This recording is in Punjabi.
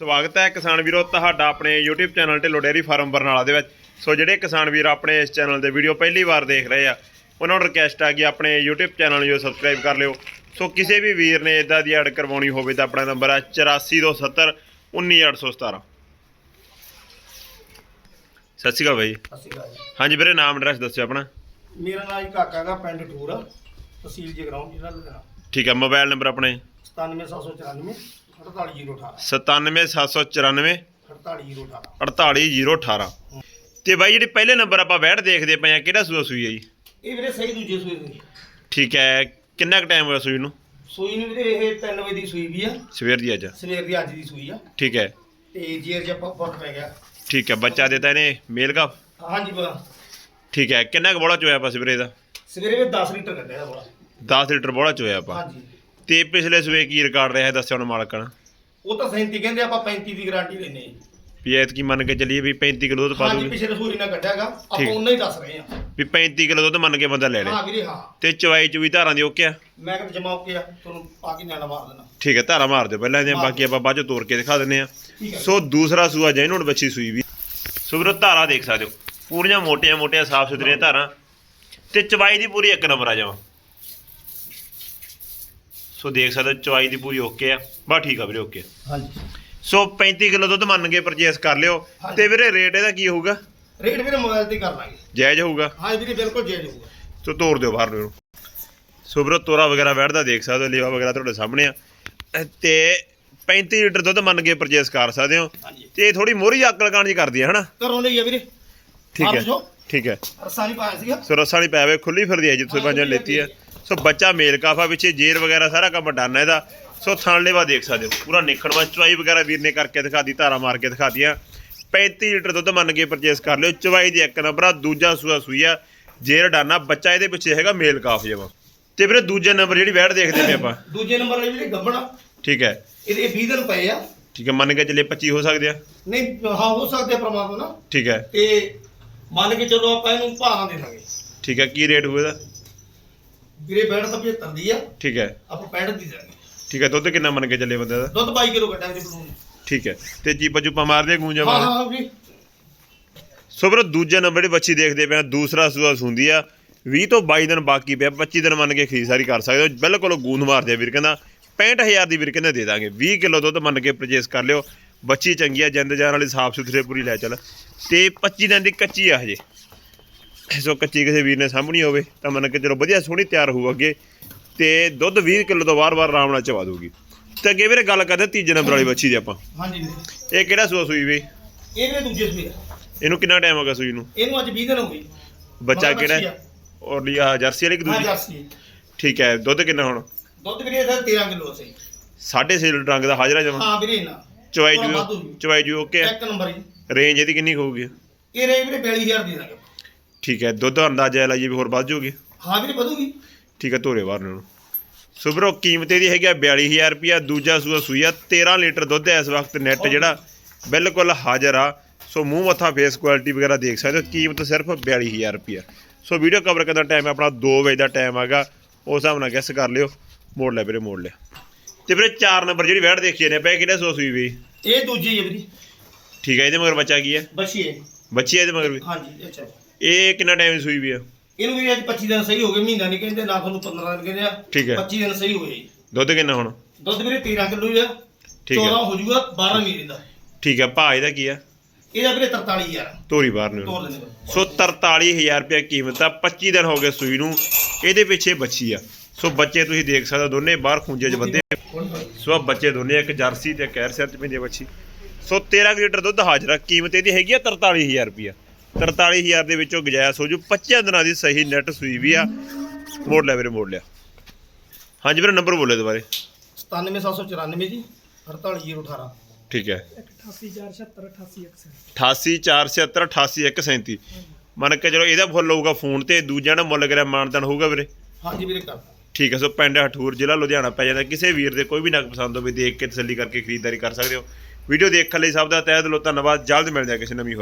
ਸਵਾਗਤ ਹੈ ਕਿਸਾਨ ਵੀਰੋ ਤੁਹਾਡਾ ਆਪਣੇ YouTube channel Dhillon dairy farm Barnala ਦੇ ਵਿੱਚ। ਸੋ ਜਿਹੜੇ ਕਿਸਾਨ ਵੀਰ ਆਪਣੇ ਇਸ ਚੈਨਲ ਦੇ ਵੀਡੀਓ ਪਹਿਲੀ ਵਾਰ ਦੇਖ ਰਹੇ ਆ ਉਹਨਾਂ ਨੂੰ ਰਿਕਵੈਸਟ ਆ ਕਿ ਆਪਣੇ YouTube ਚੈਨਲ ਨੂੰ ਸਬਸਕ੍ਰਾਈਬ ਕਰ ਲਿਓ। ਸੋ ਕਿਸੇ ਵੀ ਵੀਰ ਨੇ ਇਦਾਂ ਦੀ ਐਡ ਕਰਵਾਉਣੀ ਹੋਵੇ ਤਾਂ ਆਪਣਾ ਨੰਬਰ ਹੈ 8427 19817 ਸਤਿ ਸ਼੍ਰੀ ਅਕਾਲ ਬਾਈ। ਸਤਿ ਸ਼੍ਰੀ ਅਕਾਲ। ਹਾਂਜੀ ਵੀਰੇ ਨਾਮ ਐਡਰੈਸ ਦੱਸਿਓ ਆਪਣਾ। ਮੇਰਾ ਨਾਮ ਕਾਕਾ ਦਾ ਪਿੰਡ ਠੂਰ ਤਹਿਸੀਲ ਜਗਰਾਉਂ ਜ਼ਿਲ੍ਹਾ ਲੁਧਿਆਣਾ। ਠੀਕ ਹੈ ਮੋਬਾਈਲ ਨੰਬਰ ਆਪਣੇ। 97794 48018 97794 48018 48018 ਤੇ ਬਾਈ ਜਿਹੜੀ ਪਹਿਲੇ ਨੰਬਰ ਆਪਾਂ ਵੈਟ ਦੇਖਦੇ ਪਏ ਆ ਕਿਹੜਾ ਸੂਆ ਸੂਈ ਹੈ ਜੀ? ਇਹ ਵੀਰੇ ਸਹੀ ਦੂਜੇ ਸੂਈ ਦੀ ਠੀਕ ਹੈ ਕਿੰਨਾ ਕੁ ਟਾਈਮ ਹੋਇਆ ਸੂਈ ਨੂੰ? ਸੂਈ ਨੂੰ ਵੀਰੇ ਇਹ 3 ਵਜੇ ਦੀ ਸੂਈ ਵੀ ਆ। ਸਵੇਰ ਦੀ ਅੱਜ। ਸਵੇਰ ਦੀ ਅੱਜ ਦੀ ਸੂਈ ਆ। ਠੀਕ ਹੈ। ਤੇ ਜੇਰ ਜਿਹਾ ਫ਼ਰਕ ਪੈ ਗਿਆ। ਠੀਕ ਹੈ ਬੱਚਾ ਦਿੱਤਾ ਇਹਨੇ ਮੇਲ ਕਾ ਹਾਂਜੀ ਬਾ। ਠੀਕ ਹੈ ਕਿੰਨਾ ਕੁ ਬੋਲਾ ਚੋਇਆ ਆਪਾਂ ਸਵੇਰੇ ਦਾ? ਸਵੇਰੇ ਵੀ 10 ਲੀਟਰ ਕੱਢਿਆ ਬੋਲਾ। 10 ਲੀਟਰ ਬੋਲਾ ਚੋਇਆ ਆਪਾਂ। ਹਾਂਜੀ। ਤੇ ਪਿਛਲੇ ਸਵੇ ਕੀ ਰਿਕਾਰਡ ਰਿਹਾ ਹੈ ਦੱਸਿਆ ਹੁਣ ਮਾਲਕਣ ਉਹ ਤਾਂ 37 ਕਹਿੰਦੇ ਆਪਾਂ 35 ਦੀ ਗਾਰੰਟੀ ਲੈਨੇ ਜੀ। ਵੀ ਐਤਕੀ ਮੰਨ ਕੇ ਚੱਲੀਏ ਵੀ 35 ਕਿਲੋ ਦੁੱਧ ਪਾ ਹਾਂਜੀ ਦੂਗੀ। ਪਿਛਲੇ ਸੂਈ ਨਾਲ ਕੱਢਿਆਗਾ ਆਪਾਂ ਠੀਕ। ਉਹਨਾਂ ਹੀ ਦੱਸ ਰਹੇ ਆ ਵੀ 35 ਕਿਲੋ ਦੁੱਧ ਮੰਨ ਕੇ ਬੰਦਾ ਲੈ ਲੇ। ਹਾਂ ਵੀਰੇ ਹਾਂ। ਤੇ ਚਵਾਈ ਚੁਵੀ ਧਾਰਾਂ ਦੀ ਓਕੇ ਆ? ਮੈਂ ਕਿਹਾ ਜਮਾ ਕੇ ਆ ਤੁਹਾਨੂੰ ਪਾ ਕੇ ਨਿਆਣਾ ਮਾਰ ਦੇਣਾ। ਠੀਕ ਹੈ ਧਾਰਾ ਮਾਰ ਦਿਓ ਪਹਿਲਾਂ ਇਹਦੇ ਮਾਰ ਬਾਕੀ ਆਪਾਂ ਬਾਅਦ ਚ ਤੋੜ ਕੇ ਦਿਖਾ ਦਿੰਨੇ ਆ ਠੀਕ ਹੈ ਸੋ ਦੂਸਰਾ ਸੂਆ ਜੈਨ ਹੁਣ ਬੱਚੀ ਸੂਈ ਵੀ। ਸੋ ਵੀਰੋ ਧਾਰਾ ਦੇਖ ਸਕਦੇ ਹੋ। ਪੂਰੀਆਂ ਮੋਟੀਆਂ ਮੋਟੀਆਂ ਸਾਫ਼ ਸੁਥਰੀਆਂ ਧਾਰਾਂ। ਤੇ ਚਵਾਈ ਦੀ ਪੂਰੀ ਇੱਕ ਨੰਬਰ ਆ ਜਾਵਾਂ ਸੋ ਦੇਖ ਸਕਦੇ ਚਵਾਈ ਦੀ ਪੂਰੀ ਓਕੇ ਆ। ਬਸ ਠੀਕ ਆ ਵੀਰੇ ਓਕੇ ਹਾਂਜੀ। ਸੋ 35 ਕਿਲੋ ਦੁੱਧ ਮੰਨ ਕੇ ਪਰਚੇਸ ਕਰ ਲਿਓ। ਹਾਂਜੀ। ਤੇ ਵੀਰੇ ਰੇਟ ਇਹਦਾ ਕੀ ਹੋਊਗਾ? ਰੇਟ ਵੀਰੇ ਮੋਬਾਈਲ ਤੇ ਕਰ ਲਾਂਗੇ। ਜਾਇਜ਼ ਹੋਊਗਾ? ਹਾਂ ਵੀਰੇ ਬਿਲਕੁਲ ਜਾਇਜ਼ ਹੋਊਗਾ। ਸੋ ਤੋੜ ਦਿਓ ਬਾਹਰ ਨੂੰ। ਸੋ ਵੀਰੋ ਤੋਰਾ ਵਗੈਰਾ ਵੜਦਾ ਦੇਖ ਸਕਦੇ ਹੋ ਲੇਵਾ ਵਗੈਰਾ ਤੁਹਾਡੇ ਸਾਹਮਣੇ ਆ। ਤੇ 35 ਲੀਟਰ ਦੁੱਧ ਮੰਨ ਕੇ ਪਰਚੇਸ ਕਰ ਸਕਦੇ ਹੋ। ਹਾਂਜੀ। ਤੇ ਥੋੜੀ ਮੋਰੀ ਅਕਲ ਕਾਣ ਜੀ ਕਰਦੀ ਹੈ ਹਨਾ? ਕਰੋ ਲਈ ਆ ਵੀਰੇ। ਹੈ। ਜੋ ਠੀਕ ਹੈ। ਰਸਾ ਨਹੀਂ ਪਾਇਆ ਸੀਗਾ। ਸੋ ਰੱਸਾਂ ਨਹੀਂ ਪੈ ਵੇ ਖੁੱਲੀ ਫਿਰਦੀ ਹੈ ਜਿੱਥੇ ਖੁੱਲੀ ਲੈਤੀ ਹੈ। ਸੋ ਬੱਚਾ ਮੇਲ ਕਾਫਾ ਪਿੱਛੇ ਜੇਰ ਵਗੈਰਾ ਸਾਰਾ ਕੰਮ ਡਾਨਾ ਇਹਦਾ। ਸੋ ਥਣ ਲੇਵਾ ਦੇਖ ਸਕਦੇ ਹੋ ਪੂਰਾ ਨਿਖੜਵਾ ਚਵਾਈ ਵਗੈਰਾ ਵੀਰ ਨੇ ਕਰਕੇ ਦਿਖਾਦੀ ਧਾਰਾ ਮਾਰ ਕੇ ਦਿਖਾਦੀਆਂ 35 ਲੀਟਰ ਦੁੱਧ ਮੰਨ ਕੇ ਪਰਚੇਸ ਕਰ ਲਿਓ। ਚਵਾਈ ਦੀ ਇੱਕ ਨੰਬਰ ਆ ਦੂਜਾ ਸੂਆ ਸੂਈ ਆ। ਜੇਰ ਡਾਨਾ ਬੱਚਾ ਇਹਦੇ ਪਿੱਛੇ ਹੈਗਾ ਮੇਲ ਕਾਫ ਜਮਾ ਤੇ ਵੀਰੇ ਦੂਜੇ ਨੰਬਰ ਜਿਹੜੀ ਵੈੜ ਦੇਖਦੇ ਪਏ ਆਪਾਂ। ਦੂਜੇ ਨੰਬਰ ਲਈ ਵੀਰੇ ਗੱਬਣਾ ਠੀਕ ਹੈ। ਇਹਦੇ 20 ਦਿਨ ਪਏ ਆ। ਠੀਕ ਹੈ ਮੰਨ ਕੇ ਚੱਲੇ 25 ਹੋ ਸਕਦੇ ਆ। ਨਹੀਂ ਹਾਂ ਹੋ ਸਕਦੇ ਆ ਪ੍ਰਮਾਤਮਾ ਨਾਲ। ਠੀਕ ਹੈ। ਤੇ ਮੰਨ ਕੇ ਚਲੋ ਆਪਾਂ ਇਹਨੂੰ ਭਾਰਾਂ ਦੇ ਦਾਂਗੇ ਠੀਕ ਹੈ ਕੀ ਰੇਟ ਹੋਏਗਾ ਵੀਰੇ ਬੈਠ ਤਾਂ 75 ਦੀ ਆ। ਠੀਕ ਹੈ। ਆਪਾਂ 65 ਦੀ ਦਾਂਗੇ ਠੀਕ ਹੈ ਦੁੱਧ ਕਿੰਨਾ ਮੰਨ ਕੇ ਚੱਲੇ ਬੰਦੇ ਦਾ? ਦੁੱਧ 22 ਕਿਲੋ ਕੱਢਾਂਗੇ ਬਲੂਨ ਠੀਕ ਹੈ ਤੇ ਜੀਪਾ ਜੂਪਾ ਮਾਰਦੇ ਗੂੰਜਾ ਹਾਂ ਮਾਰ ਹਾਂ ਵੀਰੇ। ਸੋ ਵੀਰੋ ਦੂਜੇ ਨੰਬਰ ਦੀ ਬੱਚੀ ਦੇਖਦੇ ਪਏ ਆ ਦੂਸਰਾ ਸੂਆ ਸੁੰਦੀ ਆ। 20 ਤੋਂ 22 ਦਿਨ ਬਾਕੀ ਪਿਆ 25 ਦਿਨ ਮੰਨ ਕੇ ਖਰੀਦਦਾਰੀ ਕਰ ਸਕਦੇ ਹੋ। ਬਿਲਕੁਲ ਗੂੰਦ ਮਾਰਦੇ ਆ ਵੀਰ ਕਹਿੰਦਾ 65000 ਦੀ ਵੀਰ ਕਹਿੰਦਾ ਦੇ ਦਾਂਗੇ। 20 ਕਿਲੋ ਦੁੱਧ ਮੰਨ ਕੇ ਪਰਚੇਸ ਕਰ ਲਿਓ। ਬੱਚੀ ਚੰਗੀ ਆ ਜਿੰਦ ਜਾਨ ਵਾਲੀ ਸਾਫ਼ ਸੁਥਰੇ ਪੂਰੀ ਲੈ ਚੱਲ। ਤੇ 25 ਦਿਨ ਦੀ ਕੱਚੀ ਆ ਹਜੇ। ਸੋ ਕੱਚੀ ਕਿਸੇ ਵੀਰ ਨੇ ਸਾਂਭਣੀ ਹੋਵੇ ਤਾਂ ਮੰਨ ਕੇ ਚਲੋ ਵਧੀਆ ਸੋਹਣੀ ਤਿਆਰ ਹੋਊ ਅੱਗੇ ਤੇ ਦੁੱਧ 20 ਕਿਲੋ ਤੋਂ ਵਾਰ-ਵਾਰ ਆਰਾਮ ਨਾਲ ਚਵਾ ਦੂਗੀ ਤੇ ਅੱਗੇ ਵੀਰੇ ਗੱਲ ਕਰਦੇ ਤੀਜੇ ਨੰਬਰ ਵਾਲੀ ਬੱਚੀ ਦੀ ਆਪਾਂ। ਹਾਂਜੀ ਵੀਰੇ। ਇਹ ਕਿਹੜਾ ਸੂਆ ਸੂਈ ਵੀ? ਇਹ ਵੀਰੇ ਦੂਜੇ ਆ। ਇਹਨੂੰ ਕਿੰਨਾ ਟਾਈਮ ਹੋ ਗਿਆ ਸੂਈ ਨੂੰ? ਇਹਨੂੰ ਅੱਜ 20 ਦਿਨ ਹੋ ਗਏ। ਬੱਚਾ ਕਿਹੜਾ? ਔਰ ਲਿਆ ਜਰਸੀ ਵਾਲੀ ਕਿ ਹਾਂ ਦੂਜੀ ਜਰਸੀ ਠੀਕ ਹੈ ਦੁੱਧ ਕਿੰਨਾ ਹੁਣ? ਦੁੱਧ ਵੀਰੇ ਇਹਦਾ 13 ਕਿਲੋ ਸਹੀ। 6.5 ਲੀਟਰ ਰੰਗ ਦਾ ਹਾਜ਼ਰਾ ਜਮਾ? ਹਾਂ ਵੀਰੇ ਨਾ ਚਵਾਈ ਵਾਧੂ ਜੂ ਜੀ। ਚਵਾਈ ਜੂ ਓਕੇ ਇੱਕ ਨੰਬਰ ਜੀ। ਰੇਂਜ ਇਹਦੀ ਕਿੰਨੀ ਕੁ ਹੋਊਗੀ? ਇਹ ਰੇ ਵੀਰੇ 42000 ਦੇ ਦਾਂਗੇ। ਠੀਕ ਹੈ ਦੁੱਧ ਦਾ ਅੰਦਾਜ਼ਾ ਲਾਈਏ ਵੀ ਹੋਰ ਵੱਧ ਜਾਊਗੀ ਹਾਂ ਵੀਰੇ ਵਧੂਗੀ। ਠੀਕ ਹੈ ਧੋਰੇ ਬਾਹਰ ਨੂੰ। ਸੁਬਰੋ ਕੀਮਤ ਇਹਦੀ ਹੈਗੀ ਆ 42000 ਰੁਪਿਆ ਦੂਜਾ ਸੂਆ ਸੂਈ ਆ 13 ਲੀਟਰ ਦੁੱਧ ਹੈ ਇਸ ਵਕਤ ਨੈਟ ਜਿਹੜਾ ਬਿਲਕੁਲ ਹਾਜ਼ਰ ਆ। ਸੋ ਮੂੰਹ ਮੱਥਾ ਫੇਸ ਕੁਆਲਿਟੀ ਵਗੈਰਾ ਦੇਖ ਸਕਦੇ ਹੋ ਕੀਮਤ ਸਿਰਫ 42000 ਰੁਪਿਆ ਸੋ ਵੀਡੀਓ ਕਵਰ ਕਰਨ ਦਾ ਟਾਈਮ ਆਪਣਾ 2 ਵਜੇ ਦਾ ਟਾਈਮ ਹੈਗਾ ਉਸ ਹਿਸਾਬ ਨਾਲ ਗੈਸ ਕਰ ਲਿਓ। ਮੋੜ ਲੈ ਵੀਰੇ ਮੋੜ ਲਿਆ। ਤੇ ਵੀਰੇ 4 ਨੰਬਰ ਜਿਹੜੀ ਵੈੜ ਦੇਖੀ ਨੇ ਪਏ ਕਿਹੜਾ ਸੂਈ ਵੀ? ਇਹ ਦੂਜੀ ਹੈ ਵੀਰੇ। ਠੀਕ ਹੈ ਇਹਦੇ ਮਗਰ ਬੱਚਾ ਕੀ ਹੈ ਬੱਚੀ ਹੈ। ਬੱਚੀ ਹੈ ਇਹਦੇ ਮਗਰ ਵੀ? ਹਾਂਜੀ ਅੱਛਾ। ਇਹ ਕਿੰਨਾ ਟਾਈਮ ਸੂਈ ਵੀ ਆ? ਇਹਨੂੰ ਵੀਰੇ ਅੱਜ 25 ਦਿਨ ਸਹੀ ਹੋ ਗਏ ਮਹੀਨਾ ਨਹੀਂ ਕਹਿੰਦੇ ਨਾ ਤੁਹਾਨੂੰ 15 ਦਿਨ ਕਹਿੰਦੇ ਆ। ਠੀਕ ਹੈ। 25 ਦਿਨ ਸਹੀ ਹੋਏ। ਦੁੱਧ ਕਿੰਨਾ ਹੁਣ? ਦੁੱਧ ਵੀਰੇ 13 ਕਿਲੋ ਆ। ਠੀਕ ਹੈ। 14 ਹੋ ਜਾਊਗਾ 12 ਮਹੀਨੇ ਦਾ। ਠੀਕ ਹੈ ਭਾਅ ਇਹਦਾ ਕੀ ਆ? ਇਹਦਾ ਵੀਰੇ 43000 ਤੋਰੀ ਬਾਹਰ ਨੂੰ। ਤੋਰ ਵੀਰੇ। ਸੋ 43000 ਰੁਪਏ ਕੀਮਤ ਆ 25 ਦਿਨ ਹੋ ਗਏ ਸੂਈ ਨੂੰ ਇਹਦੇ ਪਿੱਛੇ ਬੱਚੀ ਆ। ਸੋ ਬੱਚੇ ਤੁਸੀਂ ਦੇਖ ਸਕਦੇ ਹੋ ਦੋਨੇ ਬਾਹਰ ਖੂੰਜੇ 'ਚ ਬੰਦੇ। ਸੋ ਬੱਚੇ ਦੋਨੇ ਇੱਕ ਜਰਸੀ ਤੇ ਕੈਰ ਸਿਰ 'ਚ ਪੈਂਦੀ ਬੱਚੀ। ਸੋ 13 ਕੁ ਲੀਟਰ ਦੁੱਧ ਹਾਜ਼ਰਾ ਕੀਮਤ ਇਹਦੀ ਹੈਗੀ ਆ 43000 ਰੁਪਿਆ 43000 ਦੇ ਵਿੱਚੋਂ ਗੁਜਾਇਸ਼ ਹੋ ਜੂ 25 ਦਿਨਾਂ ਦੀ ਸਹੀ ਨੈਟ ਸੂਈ ਵੀ ਆ। ਮੋੜ ਲਿਆ ਵੀਰੇ ਮੋੜ ਲਿਆ। ਹਾਂਜੀ ਵੀਰੇ ਨੰਬਰ ਬੋਲੇ ਦੁਬਾਰੇ 97794 ਜੀ 48018 ਠੀਕ ਹੈ। 8847788137 88476 ਮੰਨ ਕੇ ਚਲੋ ਇਹਦਾ ਫੁੱਲ ਹੋਊਗਾ ਫੋਨ ਤੇ ਦੂਜਿਆਂ ਦਾ ਮੁੱਲ ਕਰਿਆ ਮਾਨਦਾਨ ਹੋਊਗਾ ਵੀਰੇ। ਹਾਂਜੀ ਵੀਰੇ ਕਰ। ਠੀਕ ਹੈ, ਸੋ ਪਿੰਡ ਹਠੂਰ ਜ਼ਿਲ੍ਹਾ ਲੁਧਿਆਣਾ ਪੈ ਜਾਂਦਾ। ਕਿਸੇ ਵੀਰ ਦੇ ਕੋਈ ਵੀ ਨਗ ਪਸੰਦ ਹੋਵੇ, ਦੇਖ ਕੇ ਤਸੱਲੀ ਕਰਕੇ ਖਰੀਦਦਾਰੀ ਕਰ ਸਕਦੇ ਹੋ। ਵੀਡੀਓ ਦੇਖਣ ਲਈ ਸਭ ਦਾ ਤਹਿ ਦਿਲੋਂ ਧੰਨਵਾਦ। ਜਲਦ ਮਿਲਦੇ ਹਾਂ ਕਿਸੇ ਨਵੀਂ